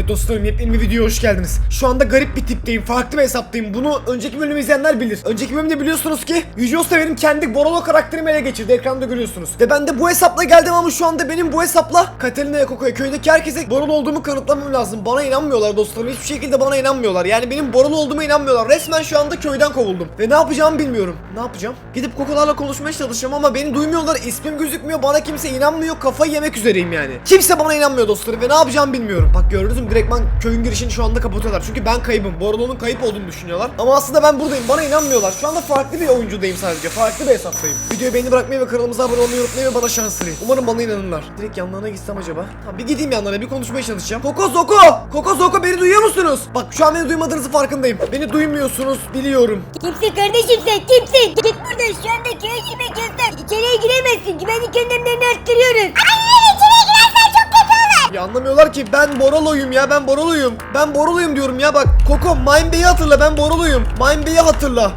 Evet dostlarım yepyeni bir videoya hoş geldiniz. Şu anda garip bir tipteyim. Farklı bir hesaptayım. Bunu önceki bölümü izleyenler bilir. Önceki bölümde biliyorsunuz ki Yüce Usta kendi Borolo karakterimi ele geçirdi. Ekranda görüyorsunuz. Ve ben de bu hesapla geldim ama şu anda benim bu hesapla Katalina'ya Koko'ya köydeki herkese Borolo olduğumu kanıtlamam lazım. Bana inanmıyorlar dostlarım. Hiçbir şekilde bana inanmıyorlar. Yani benim Borolo olduğuma inanmıyorlar. Resmen şu anda köyden kovuldum. Ve ne yapacağımı bilmiyorum. Ne yapacağım? Gidip Kokolarla konuşmaya çalışacağım ama beni duymuyorlar. İsmim gözükmüyor. Bana kimse inanmıyor. Kafayı yemek üzereyim yani. Kimse bana inanmıyor dostlarım ve ne yapacağımı bilmiyorum. Bak gördünüz mü direktman köyün girişini şu anda kapatıyorlar. Çünkü ben kaybım. Borolo'nun kayıp olduğunu düşünüyorlar. Ama aslında ben buradayım. Bana inanmıyorlar. Şu anda farklı bir oyuncudayım sadece. Farklı bir hesaptayım. Videoyu beğeni bırakmayı ve kanalımıza abone olmayı unutmayın ve bana şans dileyin. Umarım bana inanırlar. Direkt yanlarına gitsem acaba? Tamam bir gideyim yanlarına bir konuşmaya çalışacağım. Koko Zoko! Koko Zoko beni duyuyor musunuz? Bak şu an beni duymadığınızı farkındayım. Beni duymuyorsunuz biliyorum. Kimsin kardeşim sen kimsin? Git buradan şu anda köye girmek yasak. İçeriye giremezsin. Güvenlik önlemlerini arttırıyoruz. Aynen içeriye girersen çok kötü olur. Ya anlamıyorlar ki ben Borolo'yum ya ben Borolo'yum. Ben Borolo'yum diyorum ya bak. Koko Mine Bey'i hatırla ben Borolo'yum. Mine Bey'i hatırla.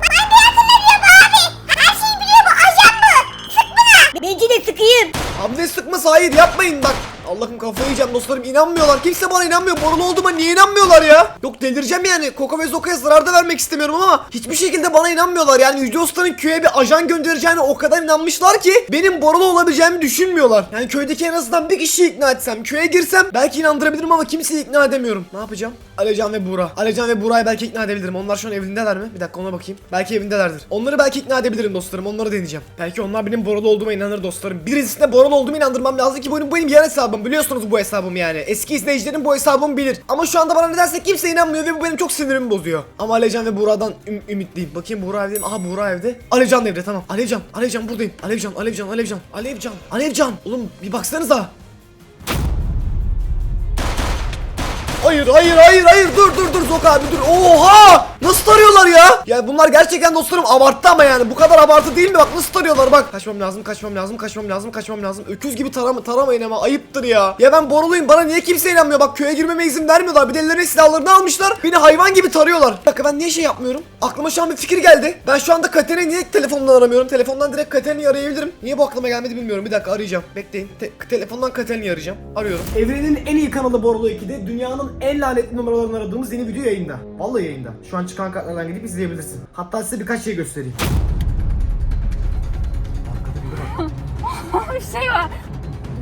Her şeyi biliyor bu ajan mı? Sık buna. Bence de sıkayım. Abi ne sıkması hayır yapmayın bak. Allah'ım kafayı yiyeceğim dostlarım inanmıyorlar. Kimse bana inanmıyor. Borulu olduğuma niye inanmıyorlar ya? Yok delireceğim yani. Koko ve Zoka'ya zarar da vermek istemiyorum ama hiçbir şekilde bana inanmıyorlar. Yani Yüce Usta'nın köye bir ajan göndereceğine o kadar inanmışlar ki benim Borulu olabileceğimi düşünmüyorlar. Yani köydeki en azından bir kişiyi ikna etsem, köye girsem belki inandırabilirim ama kimseyi ikna edemiyorum. Ne yapacağım? Alecan ve Buğra. Alecan ve Buğra'yı belki ikna edebilirim. Onlar şu an evindeler mi? Bir dakika ona bakayım. Belki evindelerdir. Onları belki ikna edebilirim dostlarım. Onları deneyeceğim. Belki onlar benim Borolu olduğuma inanır dostlarım. Birisine Borolu olduğumu inandırmam lazım ki bu benim, benim yan hesabım. Biliyorsunuz bu hesabım yani. Eski izleyicilerim bu hesabımı bilir. Ama şu anda bana nedense kimse inanmıyor ve bu benim çok sinirimi bozuyor. Ama Alecan ve Buğra'dan üm- ümitliyim. Bakayım Buğra evde mi? Aha Buğra evde. Alecan evde tamam. Alecan, Alecan buradayım. Alevcan, Alevcan, Alevcan, Alevcan, Alevcan. Oğlum bir baksanıza. Hayır hayır hayır hayır. Dur dur dur Zok abi dur. Oha! Nasıl tarıyorlar ya? Ya bunlar gerçekten dostlarım abarttı ama yani. Bu kadar abartı değil mi? Bak nasıl tarıyorlar? Bak. Kaçmam lazım kaçmam lazım kaçmam lazım kaçmam lazım. Öküz gibi tarama, taramayın ama ayıptır ya. Ya ben boruluyum. Bana niye kimse inanmıyor? Bak köye girmeme izin vermiyorlar. Bir de ellerine silahlarını almışlar. Beni hayvan gibi tarıyorlar. Bir ben niye şey yapmıyorum? Aklıma şu an bir fikir geldi. Ben şu anda Katerina'yı niye telefondan aramıyorum? Telefondan direkt Katerina'yı arayabilirim? Niye bu aklıma gelmedi bilmiyorum. Bir dakika arayacağım. Bekleyin. Te- telefondan Katerina'yı arayacağım? Arıyorum. Evrenin en iyi kanalı Borulu 2'de dünyanın en lanetli numaralarını aradığımız yeni video yayında. Vallahi yayında. Şu an çıkan kartlardan gidip izleyebilirsin. Hatta size birkaç şey göstereyim. Arkada biri var. bir şey var.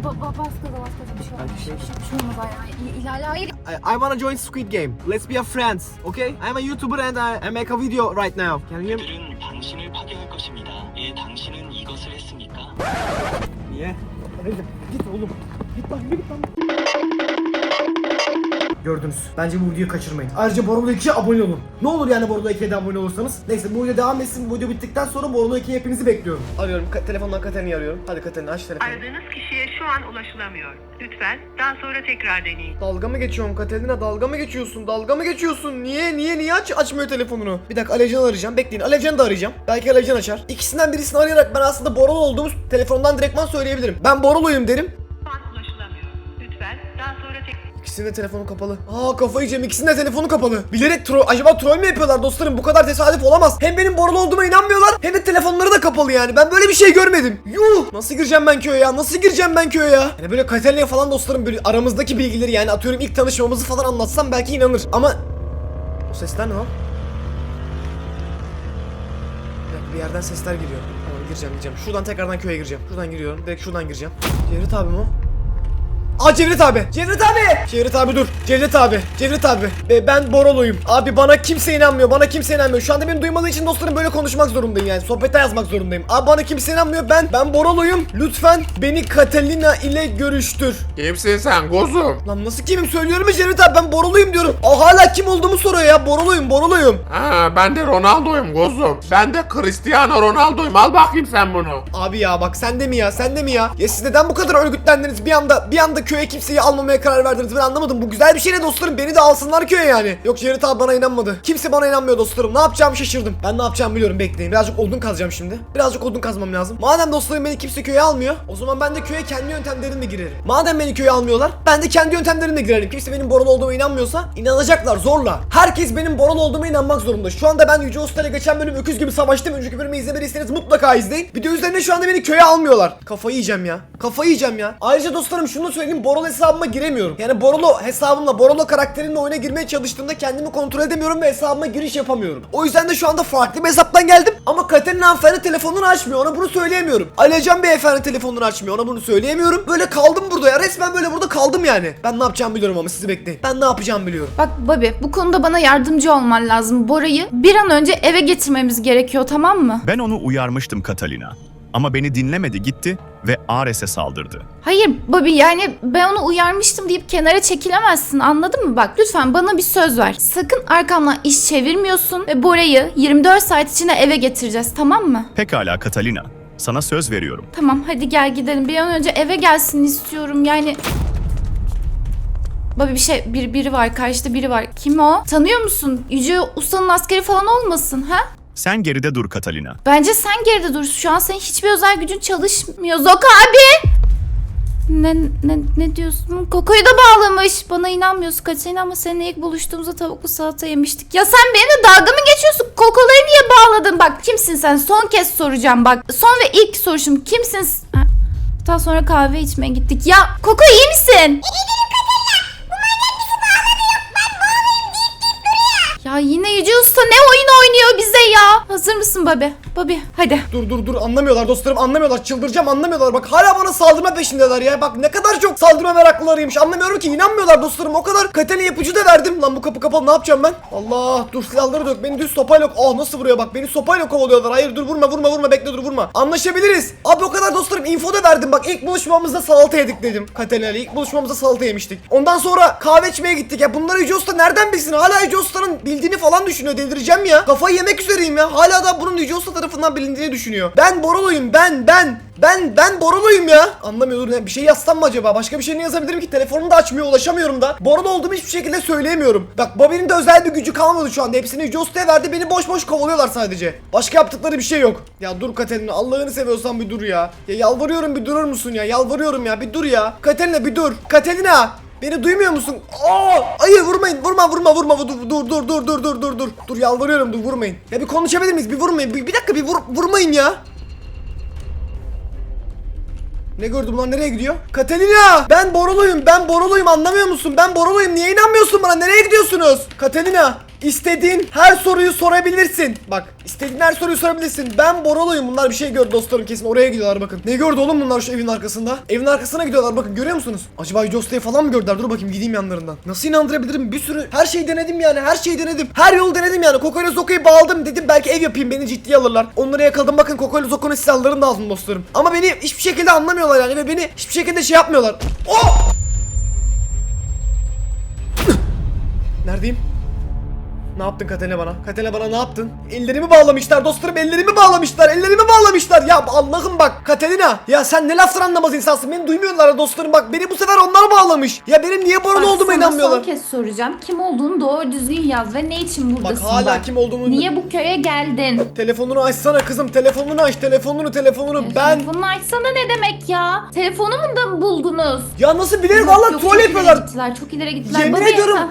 Ba ba bas gaza bas gaza bir şey olmaz. Bir şey, bir şey, bir şey olmaz. Ay, ay, İlale hayır. I, I wanna join Squid Game. Let's be a friends, okay? I'm a YouTuber and I, I make a video right now. Can you hear me? 그들은 당신을 파괴할 것입니다. 예, 당신은 이것을 했습니까? Niye? Recep git oğlum. Git lan yürü git lan. Gördünüz. Bence bu videoyu kaçırmayın. Ayrıca Borolo 2'ye abone olun. Ne olur yani Borolo 2'ye de abone olursanız. Neyse bu video devam etsin. Bu video bittikten sonra Borolo 2'ye hepinizi bekliyorum. Arıyorum. Ka- telefondan Katerina'yı arıyorum. Hadi Katerina aç telefonu. Aradığınız kişiye şu an ulaşılamıyor. Lütfen daha sonra tekrar deneyin. Dalga mı geçiyorsun Katerina? Dalga mı geçiyorsun? Dalga mı geçiyorsun? Niye? Niye? Niye aç açmıyor telefonunu? Bir dakika Alevcan'ı arayacağım. Bekleyin. Alevcan'ı da arayacağım. Belki Alevcan açar. İkisinden birisini arayarak ben aslında Borolo olduğumu telefondan direktman söyleyebilirim. Ben Borolo'yum derim. İkisinin de telefonu kapalı. Aa kafayı yiyeceğim. İkisinin de telefonu kapalı. Bilerek troll... Acaba troll mü yapıyorlar dostlarım? Bu kadar tesadüf olamaz. Hem benim Borolo olduğuma inanmıyorlar hem de telefonları da kapalı yani. Ben böyle bir şey görmedim. Yuh! Nasıl gireceğim ben köye ya? Nasıl gireceğim ben köye ya? Yani böyle Katalina'ya falan dostlarım böyle aramızdaki bilgileri yani atıyorum ilk tanışmamızı falan anlatsam belki inanır. Ama... O sesler ne lan? Bir yerden sesler geliyor. Tamam gireceğim gireceğim. Şuradan tekrardan köye gireceğim. Şuradan giriyorum. Direkt şuradan gireceğim. Cevdet abi mi o? Aa Cevdet abi. Cevdet abi. Cevdet abi dur. Cevdet abi. Cevdet abi. Be, ben Borolo'yum. Abi bana kimse inanmıyor. Bana kimse inanmıyor. Şu anda beni duymadığı için dostlarım böyle konuşmak zorundayım yani. Sohbete yazmak zorundayım. Abi bana kimse inanmıyor. Ben ben Borolo'yum. Lütfen beni Catalina ile görüştür. Kimsin sen kuzum? Lan nasıl kimim söylüyorum ya Cevdet abi ben Borolo'yum diyorum. Aa hala kim olduğumu soruyor ya. Borolo'yum Borolo'yum. Ha, ben de Ronaldo'yum kuzum. Ben de Cristiano Ronaldo'yum. Al bakayım sen bunu. Abi ya bak sen de mi ya sen de mi ya? Ya siz neden bu kadar örgütlendiniz bir anda bir anda köye kimseyi almamaya karar verdiniz ben anlamadım. Bu güzel bir şey ne dostlarım beni de alsınlar köye yani. Yok Jared abi bana inanmadı. Kimse bana inanmıyor dostlarım. Ne yapacağımı şaşırdım. Ben ne yapacağımı biliyorum bekleyin. Birazcık odun kazacağım şimdi. Birazcık odun kazmam lazım. Madem dostlarım beni kimse köye almıyor o zaman ben de köye kendi yöntemlerimle girerim. Madem beni köye almıyorlar ben de kendi yöntemlerimle girerim. Kimse benim Boral olduğuma inanmıyorsa inanacaklar zorla. Herkes benim Boral olduğuma inanmak zorunda. Şu anda ben Yüce Usta ile geçen bölüm öküz gibi savaştım. Önceki bölümü izlemediyseniz mutlaka izleyin. Video üzerine şu anda beni köye almıyorlar. Kafayı yiyeceğim ya. Kafayı yiyeceğim ya. Ayrıca dostlarım şunu söyleyeyim. Benim Borolo hesabıma giremiyorum. Yani Borolo hesabımla Borolo karakterimle oyuna girmeye çalıştığımda kendimi kontrol edemiyorum ve hesabıma giriş yapamıyorum. O yüzden de şu anda farklı bir hesaptan geldim ama Katerina hanımefendi telefonunu açmıyor ona bunu söyleyemiyorum. Alican beyefendi telefonunu açmıyor ona bunu söyleyemiyorum. Böyle kaldım burada ya resmen böyle burada kaldım yani. Ben ne yapacağımı biliyorum ama sizi bekleyin. Ben ne yapacağımı biliyorum. Bak Bobby bu konuda bana yardımcı olman lazım. Bora'yı bir an önce eve getirmemiz gerekiyor tamam mı? Ben onu uyarmıştım Catalina. Ama beni dinlemedi gitti ve Ares'e saldırdı. Hayır Bobby yani ben onu uyarmıştım deyip kenara çekilemezsin anladın mı? Bak lütfen bana bir söz ver. Sakın arkamdan iş çevirmiyorsun ve Bora'yı 24 saat içinde eve getireceğiz tamam mı? Pekala Catalina. Sana söz veriyorum. Tamam hadi gel gidelim. Bir an önce eve gelsin istiyorum yani. Baba bir şey bir biri var karşıda biri var. Kim o? Tanıyor musun? Yüce Usta'nın askeri falan olmasın ha? Sen geride dur Catalina. Bence sen geride dur. Şu an senin hiçbir özel gücün çalışmıyor. Zok abi! Ne, ne, ne diyorsun? Koko'yu da bağlamış. Bana inanmıyorsun Katerina ama seninle ilk buluştuğumuzda tavuklu salata yemiştik. Ya sen benimle dalga mı geçiyorsun? Koko'ları niye bağladın? Bak kimsin sen? Son kez soracağım bak. Son ve ilk soruşum. Kimsin? Ha, Daha sonra kahve içmeye gittik. Ya Koko iyi misin? Ya yine Yüce Usta ne oyun oynuyor bize ya? Hazır mısın Babi? Babi hadi. Dur dur dur. Anlamıyorlar dostlarım anlamıyorlar. Çıldıracağım anlamıyorlar. Bak hala bana saldırma peşindeler ya. Bak ne kadar çok saldırma meraklılarıymış. Anlamıyorum ki inanmıyorlar dostlarım. O kadar Katali yapıcı da verdim. Lan bu kapı kapalı ne yapacağım ben? Allah dur silahları dök. Beni düz sopayla ah nasıl vuruyor bak beni sopayla kovalıyorlar. Hayır dur vurma vurma vurma. Bekle dur vurma. Anlaşabiliriz. Abi o kadar dostlarım info da verdim. Bak ilk buluşmamızda salata yedik dedim. İle ilk buluşmamızda salata yemiştik. Ondan sonra kahve içmeye gittik ya. Bunları Usta nereden bilsin? Hala Usta'nın bildiğini falan düşünüyor. Delireceğim ya. Kafayı yemek üzereyim ya. Hala da bunun Usta tarafından bilindiğini düşünüyor ben Borolo'yum ben ben ben ben Borolo'yum ya. Anlamıyorum ya. Bir şey yazsam mı acaba? Başka bir şey ne yazabilirim ki? Telefonum da açmıyor, ulaşamıyorum da. Borolo olduğumu hiçbir şekilde söyleyemiyorum. Bak Bobby'nin de özel bir gücü kalmadı şu anda. Hepsini Usta'ya verdi. Beni boş boş kovalıyorlar sadece. Başka yaptıkları bir şey yok. Ya dur Katerina. Allah'ını seviyorsan bir dur ya. Ya yalvarıyorum bir durur musun ya? Yalvarıyorum ya. Bir dur ya. Katerina bir dur. Katerina. Beni duymuyor musun? Aa! Hayır vurmayın. Vurma vurma vurma. Dur dur dur dur dur dur dur dur. Dur yalvarıyorum dur vurmayın. Ya bir konuşabilir miyiz? Bir vurmayın. Bir, bir dakika bir vur, vurmayın ya. Ne gördüm lan nereye gidiyor? Katerina! Ben Borolo'yum ben Borolo'yum anlamıyor musun? Ben Borolo'yum niye inanmıyorsun bana? Nereye gidiyorsunuz? Katerina! İstediğin her soruyu sorabilirsin. Bak istediğin her soruyu sorabilirsin. Ben Borolo'yum. Bunlar bir şey gördü dostlarım kesin. Oraya gidiyorlar bakın. Ne gördü oğlum bunlar şu evin arkasında? Evin arkasına gidiyorlar bakın görüyor musunuz? Acaba Yüce Usta'yı falan mı gördüler? Dur bakayım gideyim yanlarından. Nasıl inandırabilirim? Bir sürü her şeyi denedim yani. Her şeyi denedim. Her yolu denedim yani. Koko ile Zoko'yu bağladım. Dedim belki ev yapayım beni ciddiye alırlar. Onları yakaladım. Bakın Koko ile Zoko'nun silahlarını da aldım dostlarım. Ama beni hiçbir şekilde anlamıyorlar yani ve beni hiçbir şekilde şey yapmıyorlar. Oh! Neredeyim? Ne yaptın Katene bana? Katene bana ne yaptın? Ellerimi bağlamışlar dostlarım ellerimi bağlamışlar ellerimi bağlamışlar ya Allah'ım bak Katerina ya sen ne laflar anlamaz insansın beni duymuyorlar dostlarım bak beni bu sefer onlar bağlamış ya benim niye borun olduğuma sana inanmıyorlar son kez soracağım. Kim olduğunu doğru düzgün yaz ve ne için Bak buradasın hala kim olduğumu Niye bu köye geldin? Telefonunu açsana kızım telefonunu aç telefonunu telefonunu ben Telefonunu açsana ne demek ya? Telefonumu da mı buldunuz? Ya nasıl bilerek Yok, valla yok, troll çok ileri yapıyorlar Gittiler, çok ileri gittiler. Yemin ya- ediyorum. Ha,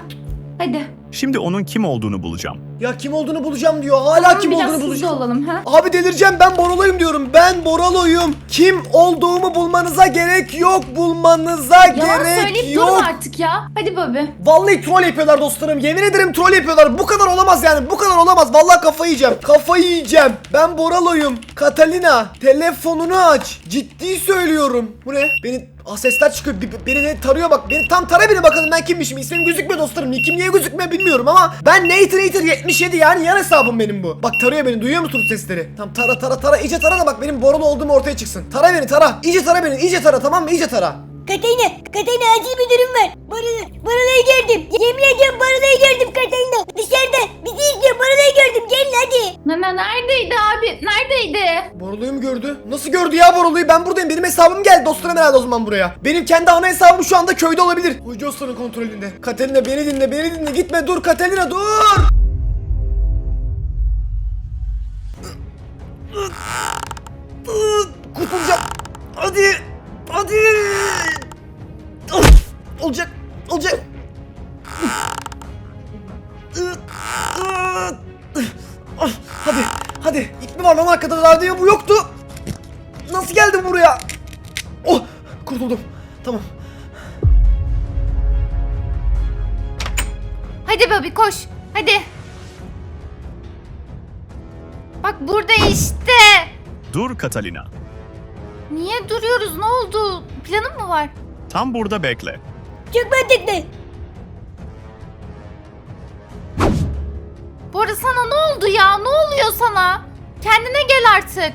Hadi. Şimdi onun kim olduğunu bulacağım. Ya kim olduğunu bulacağım diyor hala Tamam, kim biraz olduğunu hızlı bulacağım olalım ha. Abi delireceğim ben Boralo'yum diyorum. Ben Boralo'yum. Kim olduğumu bulmanıza gerek yok. Bulmanıza Yalan gerek söyleyip yok. durma artık ya. Hadi Bobby. Vallahi troll yapıyorlar dostlarım. Yemin ederim troll yapıyorlar. Bu kadar olamaz yani. Bu kadar olamaz. Vallahi kafayı yiyeceğim. Kafayı yiyeceğim. Ben Boralo'yum. Catalina telefonunu aç. Ciddi söylüyorum. Bu ne? Beni Ah sesler çıkıyor. Bi- Beni ne tarıyor bak. Beni tam tara beni bakalım ben kimmişim. İsmim gözükmüyor dostlarım. Kim niye gözükmüyor bilmiyorum ama ben Nathan Eater 77 yani yan hesabım benim bu. Bak tarıyor beni. Duyuyor musunuz sesleri? Tam tara tara tara. iyice tara da bak benim Boralo olduğum ortaya çıksın. Tara beni tara. İyice tara beni. iyice tara tamam mı? İyice tara. Katerina, Katerina acil bir durum var. Barı, Barılayı gördüm. Yemin ediyorum Barılayı gördüm Katerina. Dışarıda bizi izliyor Barılayı gördüm. Gelin hadi. Ne, neredeydi abi? Neredeydi? Borulu'yu mu gördü? Nasıl gördü ya Borulu'yu? Ben buradayım. Benim hesabım geldi dostlarım herhalde o zaman buraya. Benim kendi ana hesabım şu anda köyde olabilir. Uyucu Usta'nın kontrolünde. Katerina beni dinle, beni dinle. Gitme dur Katerina dur. Kurtulacağım. Hadi. Hadi. Olacak. arkada radyo bu yoktu. Nasıl geldim buraya? Oh kurtuldum. Tamam. Hadi Bobby koş. Hadi. Bak burada işte. Dur Catalina. Niye duruyoruz? Ne oldu? Planın mı var? Tam burada bekle. Çıkmadık ne? Bu arada sana ne oldu ya? Ne oluyor sana? Kendine gel artık.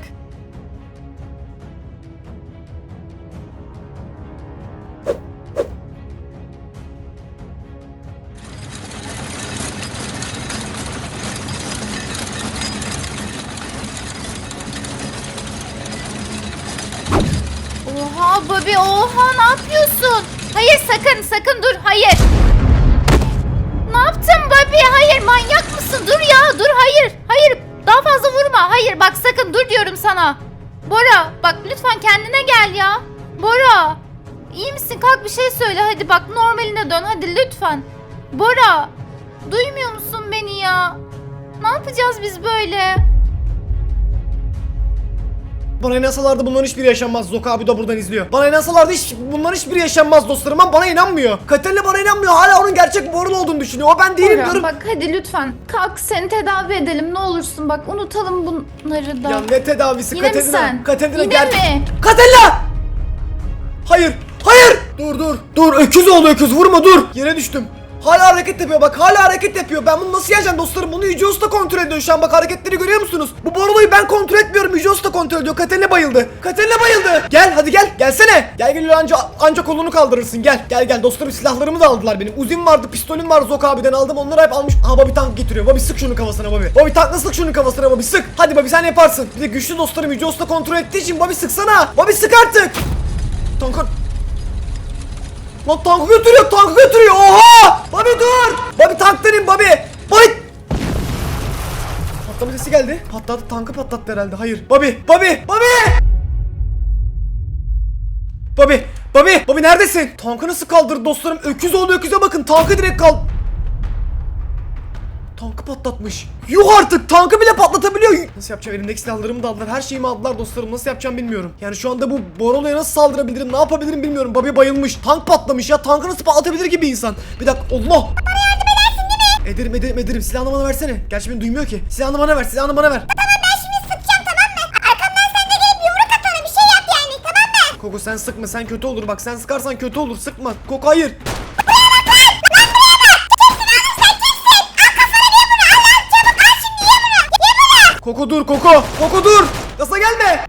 Oha Bobby oha ne yapıyorsun? Hayır sakın sakın dur hayır. Ne yaptın Bobby? Hayır manyak mısın? Dur ya dur hayır. Hayır daha fazla vurma. Hayır bak sakın dur diyorum sana. Bora bak lütfen kendine gel ya. Bora iyi misin? Kalk bir şey söyle hadi bak normaline dön hadi lütfen. Bora duymuyor musun beni ya? Ne yapacağız biz böyle? Bana inansalardı bunların hiçbiri yaşanmaz. Zoka abi de buradan izliyor. Bana inansalardı hiç bunların hiçbiri yaşanmaz dostlarım ama bana inanmıyor. Katerina bana inanmıyor. Hala onun gerçek Borlu olduğunu düşünüyor. O ben değilim diyorum. bak hadi lütfen kalk seni tedavi edelim ne olursun bak unutalım bunları da. Ya ne tedavisi Yine mi Katerina? sen? Katerina Yine gel. mi? Katerina! Hayır! Hayır! Dur dur. Dur öküz oldu öküz vurma dur. Yere düştüm. Hala hareket yapıyor bak hala hareket yapıyor. Ben bunu nasıl yeneceğim dostlarım? Bunu Yüce Usta kontrol ediyor şu an bak hareketleri görüyor musunuz? Bu Borlo'yu ben kontrol etmiyorum. Yüce Usta kontrol ediyor. Katerina bayıldı. Katerina bayıldı. Gel hadi gel. Gelsene. Gel gel anca, anca kolunu kaldırırsın. Gel. Gel gel dostlarım silahlarımı da aldılar benim. Uzim vardı pistolüm var Zok abiden aldım. Onları hep almış. Aha Bobby tank getiriyor. Bobby sık şunun kafasına Bobby. Bobby tankla sık şunun kafasına Bobby sık. Hadi Bobby sen yaparsın. Bir de güçlü dostlarım Yüce Usta kontrol ettiği için Bobby sıksana. Bobby sık artık. Tankın Lan tankı götürüyor, tankı götürüyor. Oha! Bobby dur! Bobby tanktan in Bobby. Bobby! Patlama sesi geldi. Patladı, tankı patlattı herhalde. Hayır. Bobby, Bobby, Bobby! Bobby, Bobby, Bobby neredesin? Tankı nasıl kaldırdı dostlarım? Öküz oldu öküze bakın. Tankı direkt kal... Tankı patlatmış. Yuh artık tankı bile patlatabiliyor. Nasıl yapacağım? Elimdeki silahlarımı da aldılar. Her şeyimi aldılar dostlarım. Nasıl yapacağım bilmiyorum. Yani şu anda bu Borolo'ya nasıl saldırabilirim? Ne yapabilirim bilmiyorum. Bobby bayılmış. Tank patlamış ya. Tankı nasıl patlatabilir ki bir insan? Bir dakika. Allah. Bana yardım edersin değil mi? Ederim ederim ederim. Silahını bana versene. Gerçi beni duymuyor ki. Silahını bana ver. Silahını bana ver. Koko sen sıkma sen kötü olur bak sen sıkarsan kötü olur sıkma Koko hayır Koko dur Koko. Koko dur. Yasa gelme.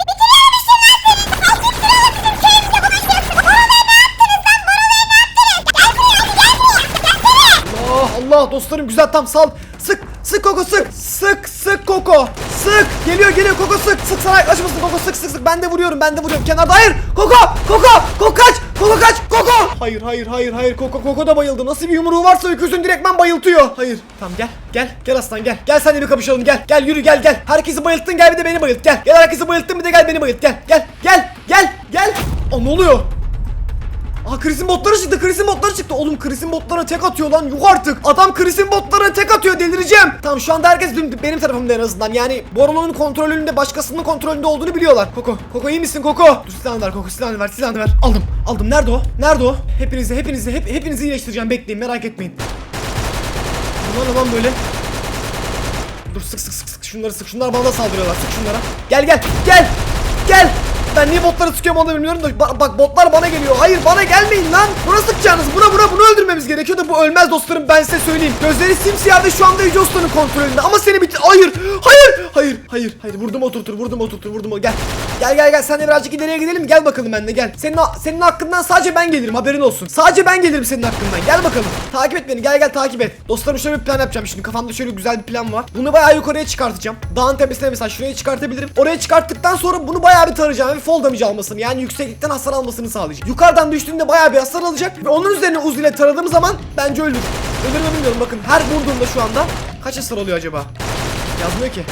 Allah dostlarım güzel tam sal. Sık sık Koko sık. Sık sık Koko Sık. Geliyor geliyor. Koko sık. Sık sana yaklaşmasın Koko sık sık sık. Ben de vuruyorum ben de vuruyorum. Kenarda. Hayır. Koko Koko Koko kaç. Koko kaç. Koko. Hayır hayır hayır hayır. Koko Koko da bayıldı. Nasıl bir yumruğu varsa öküzün direktmen bayıltıyor. Hayır. Tamam gel gel. Gel aslan gel. Gel sen de bir kapışalım gel. Gel yürü gel gel. Herkesi bayılttın gel bir de beni bayılt. Gel. Gel herkesi bayılttın bir de gel beni bayılt. Gel gel gel gel gel. Aa ne oluyor Aa Chris'in botları çıktı. Chris'in botları çıktı. Oğlum Chris'in botlarına tek atıyor lan. Yuh artık. Adam Chris'in botlarına tek atıyor. Delireceğim. Tamam şu anda herkes benim, tarafımda en azından. Yani Borolo'nun kontrolünde başkasının kontrolünde olduğunu biliyorlar. Koko. Koko iyi misin Koko? Dur silahını ver Koko. Silahını ver. Silahını ver. Aldım. Aldım. Nerede o? Nerede o? Hepinizi hepinizi hep, hepinizi iyileştireceğim. Bekleyin merak etmeyin. Bunlar ne böyle? Dur sık sık sık sık şunları sık. Şunlar bana da saldırıyorlar. Sık şunlara. Gel gel. Gel. Gel. Ben niye botları sıkıyorum onu da bilmiyorum da Ba- bak botlar bana geliyor. Hayır bana gelmeyin lan. Buna sıkacaksınız. Buna buna bunu öldürmemiz gerekiyor da bu ölmez dostlarım ben size söyleyeyim. Gözleri simsiyah ve şu anda Yüce Usta'nın kontrolünde. Ama seni bitir. Hayır. Hayır. Hayır. Hayır. Hayır. Vurdum oturtur. Vurdum oturtur. Vurdum o. Gel. Gel gel gel. Sen de birazcık ileriye gidelim. Gel bakalım benimle gel. Senin senin hakkından sadece ben gelirim. Haberin olsun. Sadece ben gelirim senin hakkından. Gel bakalım. Takip et beni. Gel gel takip et. Dostlarım şöyle bir plan yapacağım şimdi. Kafamda şöyle güzel bir plan var. Bunu bayağı yukarıya çıkartacağım. Dağın tepesine mesela şuraya çıkartabilirim. Oraya çıkarttıktan sonra bunu bayağı bir tarayacağım ve fall damage almasını yani yükseklikten hasar almasını sağlayacağım. Yukarıdan düştüğünde bayağı bir hasar alacak ve onun üzerine Uzi ile taradığım zaman bence ölür. Ölür mü bilmiyorum bakın her vurduğumda şu anda kaç hasar alıyor acaba? Yazmıyor ki.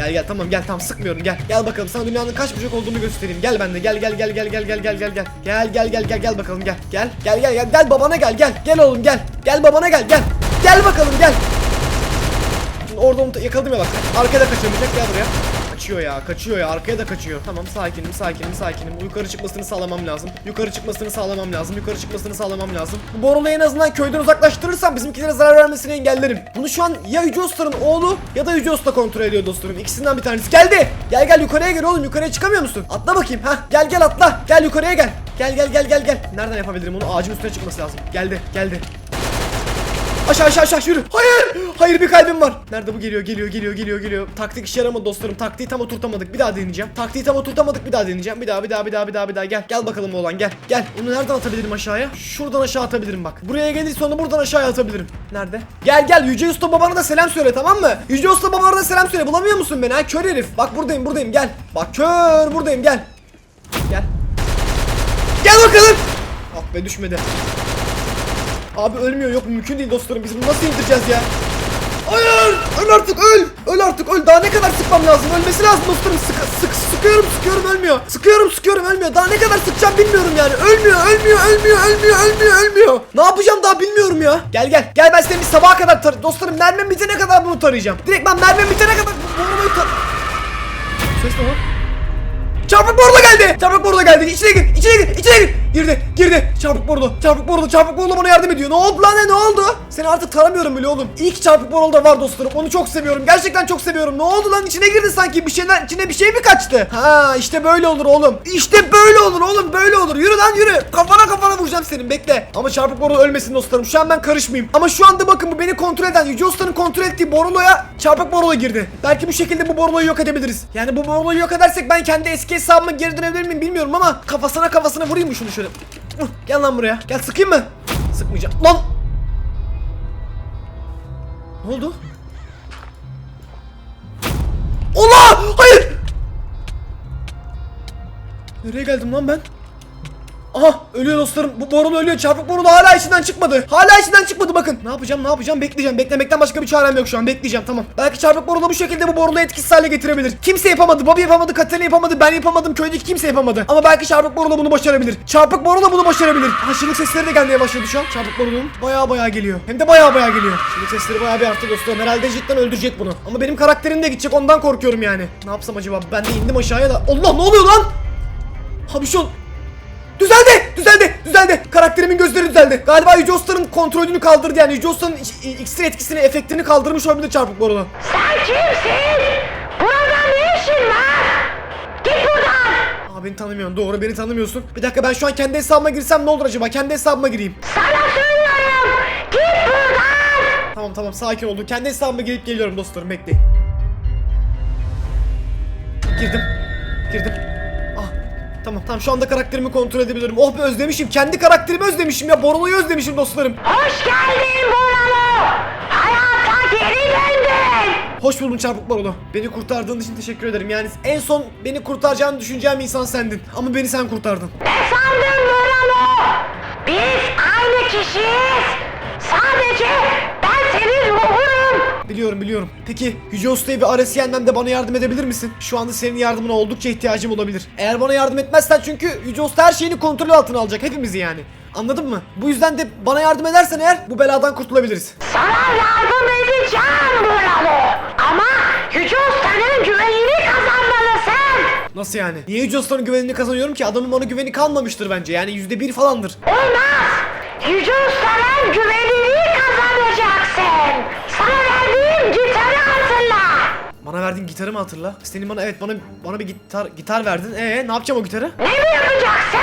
Gel gel tamam gel tamam sıkmıyorum gel. Gel bakalım sana dünyanın kaç bucak olduğunu göstereyim. Gel bende gel gel gel gel gel gel gel gel gel. Gel gel gel gel gel bakalım gel. Gel gel gel gel gel babana gel gel. Gel oğlum gel. Gel babana gel gel. Gel bakalım gel. Şimdi orada onu yakaladım ya bak. Arkada kaçamayacak gel buraya. Kaçıyor ya. Kaçıyor ya. Arkaya da kaçıyor. Tamam sakinim sakinim sakinim. Yukarı çıkmasını sağlamam lazım. Yukarı çıkmasını sağlamam lazım. Yukarı çıkmasını sağlamam lazım. Bu Borulu'yu en azından köyden uzaklaştırırsam bizimkilere zarar vermesini engellerim. Bunu şu an ya Yüce Usta'nın oğlu ya da Yüce Usta kontrol ediyor dostlarım. İkisinden bir tanesi. Geldi. Gel gel yukarıya gel oğlum. Yukarıya çıkamıyor musun? Atla bakayım. Ha gel gel atla. Gel yukarıya gel. Gel gel gel gel gel. Nereden yapabilirim onu? Ağacın üstüne çıkması lazım. Geldi geldi. Aşağı aşağı aşağı yürü. Hayır. Hayır bir kalbim var. Nerede bu geliyor geliyor geliyor geliyor geliyor. Taktik işe yaramadı dostlarım. Taktiği tam oturtamadık. Bir daha deneyeceğim. Taktiği tam oturtamadık. Bir daha deneyeceğim. Bir daha bir daha bir daha bir daha bir daha gel. Gel bakalım oğlan gel. Gel. Onu nereden atabilirim aşağıya? Şuradan aşağı atabilirim bak. Buraya gelirse onu buradan aşağıya atabilirim. Nerede? Gel gel Yüce Usta babana da selam söyle tamam mı? Yüce Usta babana da selam söyle. Bulamıyor musun beni ha? Kör herif. Bak buradayım buradayım gel. Bak kör buradayım gel. Gel. Gel bakalım. Ah be düşmedi. Abi ölmüyor yok mümkün değil dostlarım biz bunu nasıl indireceğiz ya? Hayır! Öl artık öl! Öl artık öl! Daha ne kadar sıkmam lazım? Ölmesi lazım dostlarım. Sık, sık, sıkıyorum sıkıyorum ölmüyor. Sıkıyorum sıkıyorum ölmüyor. Daha ne kadar sıkacağım bilmiyorum yani. Ölmüyor ölmüyor ölmüyor ölmüyor ölmüyor ölmüyor. Ne yapacağım daha bilmiyorum ya. Gel gel. Gel ben seni sabaha kadar tar Dostlarım mermim bitene kadar bunu tarayacağım. Direkt ben mermim bitene kadar bu- bunu tar... Ses ne lan? Çarpık borla geldi. Çarpık borla geldi. İçine gir. içine gir. içine gir. Girdi. Girdi. Çarpık borlu. Çarpık borlu. Çarpık borlu bana yardım ediyor. Ne oldu lan ne, ne oldu? Seni artık taramıyorum bile oğlum. Ki çarpık borlu da var dostlarım. Onu çok seviyorum. Gerçekten çok seviyorum. Ne oldu lan? İçine girdi sanki. Bir şeyler içine bir şey mi kaçtı? Ha işte böyle olur oğlum. İşte böyle olur oğlum. Böyle olur. Yürü lan yürü. Kafana kafana vuracağım senin. Bekle. Ama çarpık borlu ölmesin dostlarım. Şu an ben karışmayayım. Ama şu anda bakın bu beni kontrol eden Yüce Usta'nın kontrol ettiği Borolo'ya çarpık Borolo girdi. Belki bu şekilde bu Borolo'yu yok edebiliriz. Yani bu Borolo'yu yok edersek ben kendi eski hesabıma geri dönebilir miyim bilmiyorum ama kafasına kafasına vurayım mı şunu şöyle. Vur, Gel lan buraya. Gel sıkayım mı? Sıkmayacağım. Lan! Ne oldu? Allah! Hayır! Nereye geldim lan ben? Aha ölüyor dostlarım. Bu borulu ölüyor. Çarpık borulu hala içinden çıkmadı. Hala içinden çıkmadı bakın. Ne yapacağım ne yapacağım bekleyeceğim. Beklemekten başka bir çarem yok şu an. Bekleyeceğim tamam. Belki çarpık borulu bu şekilde bu borulu etkisiz hale getirebilir. Kimse yapamadı. Bobby yapamadı. Katerina yapamadı. Ben yapamadım. Köydeki kimse yapamadı. Ama belki çarpık borulu bunu başarabilir. Çarpık borulu bunu başarabilir. Ha şılık sesleri de gelmeye başladı şu an. Çarpık borulunun baya baya geliyor. Hem de baya baya geliyor. Şılık sesleri baya bir arttı dostlarım. Herhalde cidden öldürecek bunu. Ama benim karakterim de gidecek. Ondan korkuyorum yani. Ne yapsam acaba? Ben de indim aşağıya da. Allah ne oluyor lan? Ha bir şey Düzeldi! Düzeldi! Düzeldi! Karakterimin gözleri düzeldi. Galiba Yüce Usta'nın kontrolünü kaldırdı yani. Yüce Usta'nın iksir etkisini, efektini kaldırmış olabilir çarpık borulu. Sen kimsin? Burada ne işin var? Git buradan. Aa beni tanımıyorsun. Doğru beni tanımıyorsun. Bir dakika ben şu an kendi hesabıma girsem ne olur acaba? Kendi hesabıma gireyim. Sana söylüyorum. Git buradan. Tamam tamam sakin olun. Kendi hesabıma girip geliyorum dostlarım. Bekleyin. Girdim. Girdim. Tamam tamam şu anda karakterimi kontrol edebiliyorum. Oh be özlemişim. Kendi karakterimi özlemişim ya. Borolo'yu özlemişim dostlarım. Hoş geldin Boralo. Hayata geri döndün. Hoş buldun çarpık Borolo. Beni kurtardığın için teşekkür ederim. Yani en son beni kurtaracağını düşüneceğim insan sendin. Ama beni sen kurtardın. Ne sandın Boralo? Biz aynı kişiyiz. Sadece ben senin. Biliyorum biliyorum. Peki Yüce Usta'yı bir Ares'i yenmemde bana yardım edebilir misin? Şu anda senin yardımına oldukça ihtiyacım olabilir. Eğer bana yardım etmezsen çünkü Yüce Usta her şeyini kontrol altına alacak hepimizi yani. Anladın mı? Bu yüzden de bana yardım edersen eğer bu beladan kurtulabiliriz. Sana yardım edeceğim Boralo. Ama Yüce Usta'nın güvenini kazanmalısın. Nasıl yani? Niye Yüce Usta'nın güvenini kazanıyorum ki? Adamın bana güveni kalmamıştır bence. Yani yüzde bir falandır. Olmaz. Yüce Usta'nın güvenini Bana verdiğin gitarı mı hatırla? Senin bana evet bana bana bir gitar gitar verdin. Ee ne yapacağım o gitarı? Ne yapacaksın?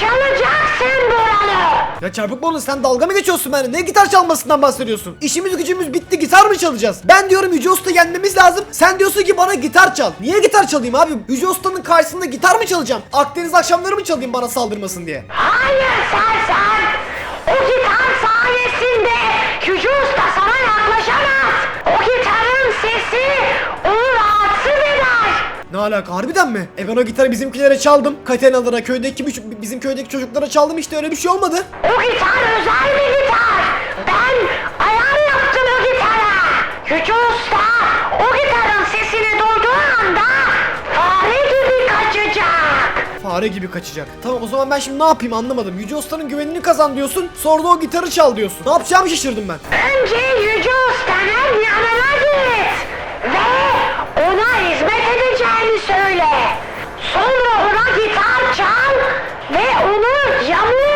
Çalacaksın Boralo. Ya çarpık Borlu sen dalga mı geçiyorsun benimle? Ne gitar çalmasından bahsediyorsun? İşimiz gücümüz bitti gitar mı çalacağız? Ben diyorum Yüce Usta yenmemiz lazım. Sen diyorsun ki bana gitar çal. Niye gitar çalayım abi? Yüce Usta'nın karşısında gitar mı çalacağım? Akdeniz akşamları mı çalayım bana saldırmasın diye? Hayır sersem. O gitar alaka harbiden mi? E ben o gitarı bizimkilere çaldım. Katenalara, köydeki bizim köydeki çocuklara çaldım işte öyle bir şey olmadı. O gitar özel bir gitar. Ben ayar yaptım o gitara. Yüce Usta o gitarın sesini duyduğu anda fare gibi kaçacak. Fare gibi kaçacak. Tamam o zaman ben şimdi ne yapayım anlamadım. Yüce Usta'nın güvenini kazan diyorsun. Sonra da o gitarı çal diyorsun. Ne yapacağımı şaşırdım ben. Önce Yüce Usta'nın yanına git. Ve ona hizmet edeceğini söyle. Sonra ona gitar çal ve onu yamuk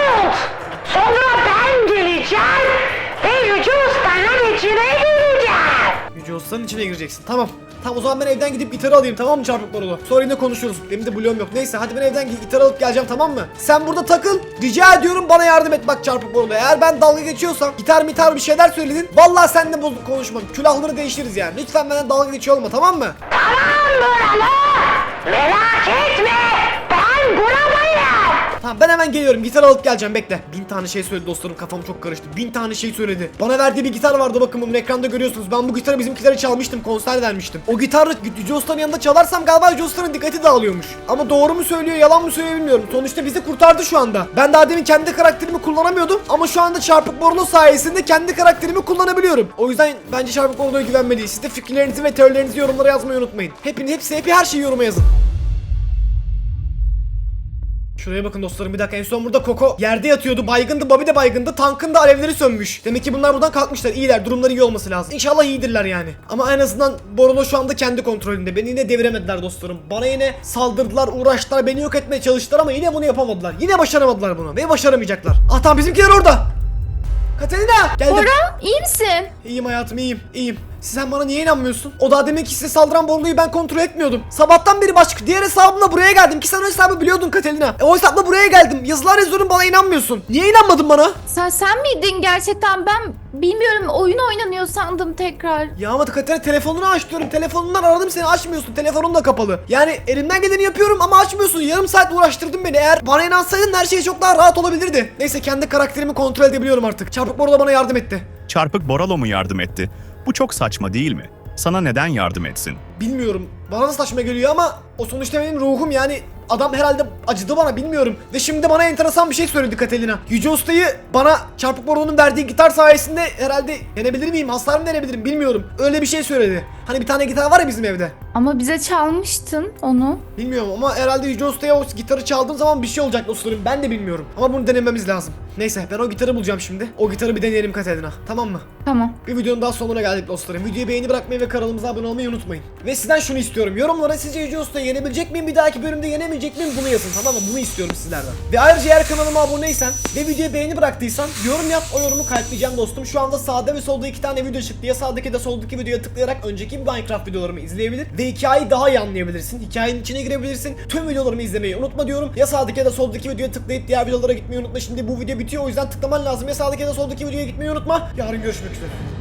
Usta'nın içine gireceksin. Tamam. Tamam o zaman ben evden gidip gitarı alayım tamam mı çarpık borulu? Sonra yine konuşuruz. Benim de bloğum yok. Neyse hadi ben evden gidip gitar alıp geleceğim tamam mı? Sen burada takıl. Rica ediyorum bana yardım et bak çarpık borulu. Eğer ben dalga geçiyorsam gitar mitar bir şeyler söyledin. Vallahi seninle bozuk konuşmam. Külahları değiştiririz yani. Lütfen benden dalga geçiyor olma tamam mı? Tamam Buralı. Merak etme. Ben buradayım. Tamam ben hemen geliyorum. Gitar alıp geleceğim bekle. Bin tane şey söyledi dostlarım kafam çok karıştı. Bin tane şey söyledi. Bana verdiği bir gitar vardı bakın bunu ekranda görüyorsunuz. Ben bu gitarı bizimkilere çalmıştım. Konser vermiştim. O gitarı Usta'nın yanında çalarsam galiba Usta'nın dikkati dağılıyormuş. Ama doğru mu söylüyor yalan mı söylüyor bilmiyorum. Sonuçta bizi kurtardı şu anda. Ben daha demin kendi karakterimi kullanamıyordum. Ama şu anda Çarpık Borlo sayesinde kendi karakterimi kullanabiliyorum. O yüzden bence Çarpık Borlo'ya güvenmeliyiz. Siz de fikirlerinizi ve teorilerinizi yorumlara yazmayı unutmayın. Hepiniz hepsi hepi her şeyi yoruma yazın. Şuraya bakın dostlarım bir dakika. En son burada Koko yerde yatıyordu. Baygındı Bobby de baygındı. Tankın da alevleri sönmüş. Demek ki bunlar buradan kalkmışlar. İyiler durumları iyi olması lazım. İnşallah iyidirler yani. Ama en azından Borolo şu anda kendi kontrolünde. Beni yine deviremediler dostlarım. Bana yine saldırdılar uğraştılar beni yok etmeye çalıştılar ama yine bunu yapamadılar. Yine başaramadılar bunu ve başaramayacaklar. Ah tamam bizimkiler orada. Katerina! Geldim. Bora iyi misin? İyiyim hayatım iyiyim iyiyim sen bana niye inanmıyorsun? O daha demek ki size saldıran Borlu'yu ben kontrol etmiyordum. Sabahtan beri başka diğer hesabımla buraya geldim ki sen o hesabı biliyordun Katelina. E, o hesapla buraya geldim. Yazılar yazıyorum bana inanmıyorsun. Niye inanmadın bana? Sen sen miydin gerçekten? Ben bilmiyorum oyun oynanıyor sandım tekrar. Ya ama Katerina telefonunu aç diyorum. Telefonundan aradım seni açmıyorsun. Telefonum da kapalı. Yani elimden geleni yapıyorum ama açmıyorsun. Yarım saat uğraştırdın beni. Eğer bana inansaydın her şey çok daha rahat olabilirdi. Neyse kendi karakterimi kontrol edebiliyorum artık. Çarpık Borlu bana yardım etti. Çarpık Boralo mu yardım etti? Bu çok saçma değil mi? Sana neden yardım etsin? Bilmiyorum. Bana da saçma geliyor ama o sonuçta benim ruhum yani adam herhalde acıdı bana bilmiyorum. Ve şimdi bana enteresan bir şey söyledi Katelina. Yüce Usta'yı bana Çarpık Borolo'nun verdiği gitar sayesinde herhalde yenebilir miyim? Hasar mı verebilirim bilmiyorum. Öyle bir şey söyledi. Hani bir tane gitar var ya bizim evde. Ama bize çalmıştın onu. Bilmiyorum ama herhalde Yüce Usta'ya o gitarı çaldığım zaman bir şey olacak dostlarım. Ben de bilmiyorum. Ama bunu denememiz lazım. Neyse ben o gitarı bulacağım şimdi. O gitarı bir deneyelim Katelina. Tamam mı? Tamam. Bir videonun daha sonuna geldik dostlarım. Videoyu beğeni bırakmayı ve kanalımıza abone olmayı unutmayın. Ve sizden şunu istiyorum. Yorumlara sizce Yüce Usta'yı yenebilecek miyim? Bir dahaki bölümde yenemeyecek miyim? Bunu yazın tamam mı? Bunu istiyorum sizlerden. Ve ayrıca eğer kanalıma aboneysen ve videoya beğeni bıraktıysan yorum yap o yorumu kalpleyeceğim dostum. Şu anda sağda ve solda iki tane video çıktı. Ya sağdaki de soldaki videoya tıklayarak önceki Minecraft videolarımı izleyebilir ve hikayeyi daha iyi anlayabilirsin. Hikayenin içine girebilirsin. Tüm videolarımı izlemeyi unutma diyorum. Ya sağdaki ya da soldaki videoya tıklayıp diğer videolara gitmeyi unutma. Şimdi bu video bitiyor o yüzden tıklaman lazım. Ya sağdaki ya da soldaki videoya gitmeyi unutma. Yarın görüşmek üzere.